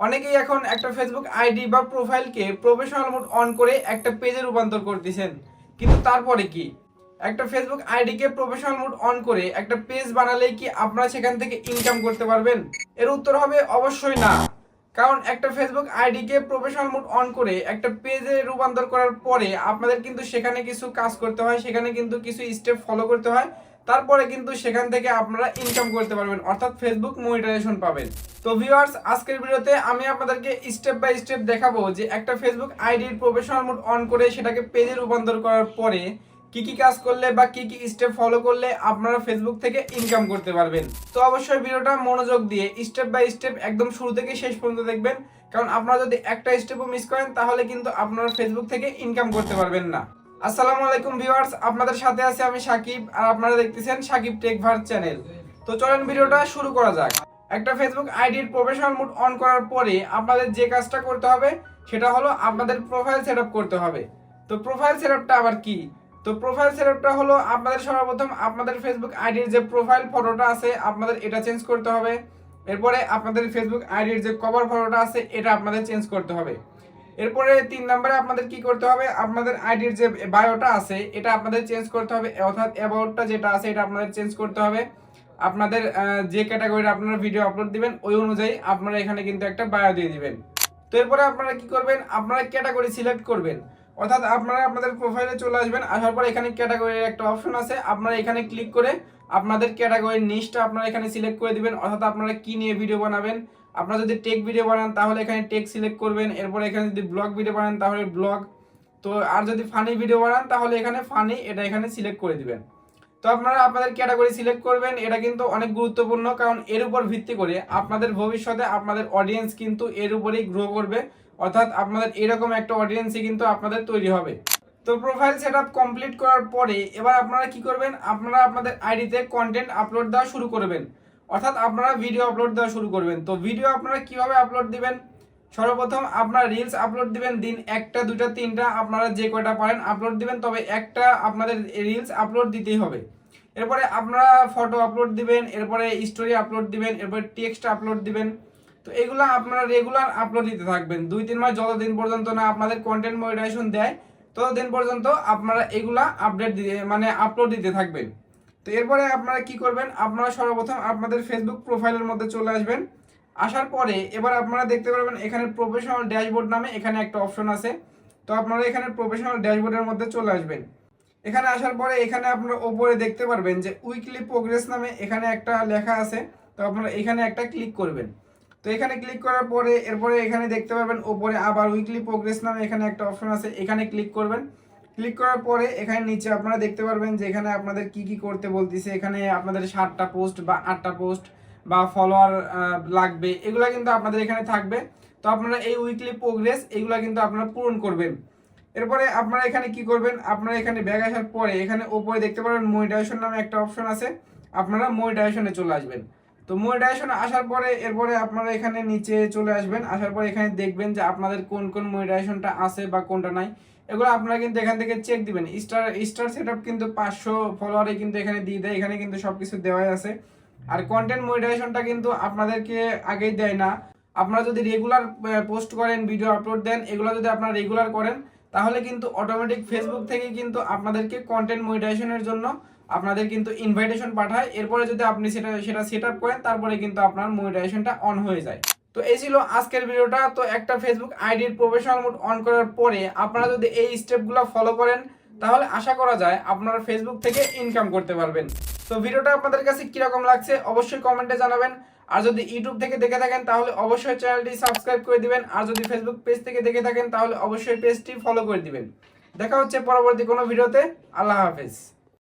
অনেকেই এখন একটা ফেসবুক আইডি বা প্রোফাইলকে প্রফেশনাল মোড অন করে একটা পেজে রূপান্তর করতেছেন। কিন্তু তারপরে কি? একটা ফেসবুক আইডিকে প্রফেশনাল মোড অন করে একটা পেজ বানালেই কি আপনারা সেখান থেকে ইনকাম করতে পারবেন? এর উত্তর হবে অবশ্যই না। কারণ একটা ফেসবুক আইডিকে প্রফেশনাল মোড অন করে একটা পেজে রূপান্তর করার পরে আপনাদের কিন্তু সেখানে কিছু কাজ করতে হয়, সেখানে কিন্তু কিছু স্টেপ ফলো করতে হয়। তারপরে কিন্তু সেখান থেকে আপনারা ইনকাম করতে পারবেন, অর্থাৎ ফেসবুক মনিটাইজেশন পাবেন। তো ভিউয়ার্স আজকের ভিডিওতে আমি আপনাদেরকে স্টেপ বাই স্টেপ দেখাবো যে একটা ফেসবুক আইডির প্রফেশনাল মোড অন করে সেটাকে পেজে রূপান্তর করার পরে কি কি কাজ করলে বা কি কি স্টেপ ফলো করলে আপনারা ফেসবুক থেকে ইনকাম করতে পারবেন। তো অবশ্যই ভিডিওটা মনোযোগ দিয়ে স্টেপ বাই স্টেপ একদম শুরু থেকে শেষ পর্যন্ত দেখবেন, কারণ আপনারা যদি একটা স্টেপও মিস করেন তাহলে কিন্তু আপনারা ফেসবুক থেকে ইনকাম করতে পারবেন না। আসসালামু আলাইকুম ভিউয়ার্স, আপনাদের সাথে আছে আমি সাকিব আর আপনারা দেখতেছেন সাকিব টেক ভার চ্যানেল। তো চলেন ভিডিওটা শুরু করা যাক। একটা ফেসবুক আইডির প্রফেশনাল মোড অন করার পরে আপনাদের যে কাজটা করতে হবে, সেটা হলো আপনাদের প্রোফাইল সেট করতে হবে। তো প্রোফাইল সেট আবার কি? তো প্রোফাইল সেটআপটা হলো আপনাদের সর্বপ্রথম আপনাদের ফেসবুক আইডির যে প্রোফাইল ফটোটা আছে, আপনাদের এটা চেঞ্জ করতে হবে। এরপরে আপনাদের ফেসবুক আইডির যে কভার ফটোটা আছে, এটা আপনাদের চেঞ্জ করতে হবে। এরপরে তিন নম্বরে আপনাদের কি করতে হবে? আপনাদের আইডির যে বায়োটা আছে, এটা আপনাদের চেঞ্জ করতে হবে। অর্থাৎ অ্যাবাউটটা যেটা আছে, এটা আপনাদের চেঞ্জ করতে হবে। আপনাদের যে ক্যাটাগরির আপনারা ভিডিও আপলোড দিবেন, ওই অনুযায়ী আপনারা এখানে কিন্তু একটা বায়ো দিয়ে দিবেন। তো এরপরে আপনারা কি করবেন? আপনারা ক্যাটাগরি সিলেক্ট করবেন। অর্থাৎ আপনারা আপনাদের প্রোফাইলে চলে আসবেন, আসার পর এখানে ক্যাটাগরির একটা অপশন আছে। আপনারা এখানে ক্লিক করে আপনাদের ক্যাটাগরির নিচটা আপনারা এখানে সিলেক্ট করে দিবেন। অর্থাৎ আপনারা কি নিয়ে ভিডিও বানাবেন? আপনারা যদি টেক ভিডিও বানান, তাহলে এখানে টেক সিলেক্ট করবেন, এরপর এখানে যদি ব্লগ ভিডিও বানান, তাহলে ব্লগ তো আর যদি ফানি ভিডিও বানান, তাহলে এখানে ফানি এটা এখানে সিলেক্ট করে দিবেন। তো আপনারা আপনাদের ক্যাটাগরি সিলেক্ট করবেন, এটা কিন্তু অনেক গুরুত্বপূর্ণ, কারণ এর উপর ভিত্তি করে আপনাদের ভবিষ্যতে আপনাদের অডিয়েন্স কিন্তু এর উপরেই গ্রো করবে। অর্থাৎ আপনাদের এরকম একটা অডিয়েন্সই কিন্তু আপনাদের তৈরি হবে। তো প্রোফাইল সেট কমপ্লিট করার পরে এবার আপনারা কি করবেন? আপনারা আপনাদের আইডিতে কন্টেন্ট আপলোড দেওয়া শুরু করবেন। অর্থাৎ আপনারা ভিডিও আপলোড দেওয়া শুরু করবেন। তো ভিডিও আপনারা কীভাবে আপলোড দিবেন? সর্বপ্রথম আপনারা রিলস আপলোড দিবেন, দিন একটা দুটা তিনটা, আপনারা যে কয়টা পারেন আপলোড দিবেন, তবে একটা আপনাদের রিলস আপলোড দিতেই হবে। এরপরে আপনারা ফটো আপলোড দিবেন, এরপরে স্টোরি আপলোড দিবেন, এরপরে টেক্সট আপলোড দিবেন। তো এগুলো আপনারা রেগুলার আপলোড দিতে থাকবেন। দুই, তিন মাস যতদিন পর্যন্ত না আপনাদের কন্টেন্ট মনিটাইজেশন দেয়, ততদিন পর্যন্ত আপনারা এগুলা আপডেট মানে আপলোড দিতে থাকবেন। তো এরপরে আপনারা কি করবেন? আপনারা সর্বপ্রথম আপনাদের ফেসবুক প্রোফাইলের মধ্যে চলে আসবেন। আসার পরে এবার আপনারা দেখতে পারবেন এখানে প্রফেশনাল ড্যাশবোর্ড নামে এখানে একটা অপশন আছে। তো আপনারা এখানে প্রফেশনাল ড্যাশবোর্ডের মধ্যে চলে আসবেন। এখানে আসার পরে এখানে আপনারা ওপরে দেখতে পারবেন যে উইকলি প্রোগ্রেস নামে এখানে একটা লেখা আছে। তো আপনারা এখানে একটা ক্লিক করবেন। তো এখানে ক্লিক করার পরে এরপরে এখানে দেখতে পারবেন ওপরে আবার উইকলি প্রোগ্রেস নামে এখানে একটা অপশন আছে। এখানে ক্লিক করবেন। ক্লিক করার পরে এখানে নিচে আপনারা দেখতে পারবেন যে এখানে আপনাদের কি কি করতে বলতেছে। এখানে আপনাদের সাতটা পোস্ট বা আটটা পোস্ট বা ফলোয়ার লাগবে। এগুলো কিন্তু আপনাদের এখানে থাকবে। তো আপনারা এই উইকলি প্রোগ্রেস এগুলো কিন্তু আপনারা পূরণ করবেন। এরপরে আপনারা এখানে কি করবেন? আপনারা এখানে ব্যাগ আসার পরে এখানে ওপরে দেখতে পারবেন মনিটাইজেশন নামে একটা অপশন আছে। আপনারা মনিটাইজেশনে চলে আসবেন। তো মনিটাইজেশন আসার পরে, এরপরে আপনারা এখানে নিচে চলে আসবেন। আসার পরে এখানে দেখবেন যে আপনাদের কোন কোন মনিটাইজেশনটা আছে বা কোনটা নাই। এগুলো আপনারা কিন্তু এখান থেকে চেক দিবেন। স্টার স্টার সেটআপ কিন্তু পাঁচশো ফলোয়ারে কিন্তু এখানে দিয়ে দেয়। এখানে কিন্তু সব কিছু দেওয়াই আছে। আর কন্টেন্ট মনিটাইজেশনটা কিন্তু আপনাদেরকে আগেই দেয় না। আপনারা যদি রেগুলার পোস্ট করেন ভিডিও আপলোড দেন, এগুলো যদি আপনারা রেগুলার করেন, তাহলে কিন্তু অটোমেটিক ফেসবুক থেকে কিন্তু আপনাদেরকে কন্টেন্ট মনিটাইজেশনের জন্য আপনাদের কিন্তু ইনভাইটেশন পাঠায়, এরপরে যদি আপনি সেটা সেটা সেট আপ করেন, তারপরে কিন্তু আপনার মনিটাইজেশনটা অন হয়ে যায়। তো এই ছিল আজকের ভিডিওটা। তো একটা ফেসবুক আইডির প্রফেশনাল মোড অন করার পরে আপনারা যদি এই স্টেপগুলো ফলো করেন, তাহলে আশা করা যায় আপনারা ফেসবুক থেকে ইনকাম করতে পারবেন। তো ভিডিওটা আপনাদের কাছে কীরকম লাগছে অবশ্যই কমেন্টে জানাবেন। আর যদি ইউটিউব থেকে দেখে থাকেন, তাহলে অবশ্যই চ্যানেলটি সাবস্ক্রাইব করে দিবেন। আর যদি ফেসবুক পেজ থেকে দেখে থাকেন, তাহলে অবশ্যই পেজটি ফলো করে দিবেন। দেখা হচ্ছে পরবর্তী কোনো ভিডিওতে। আল্লাহ হাফেজ।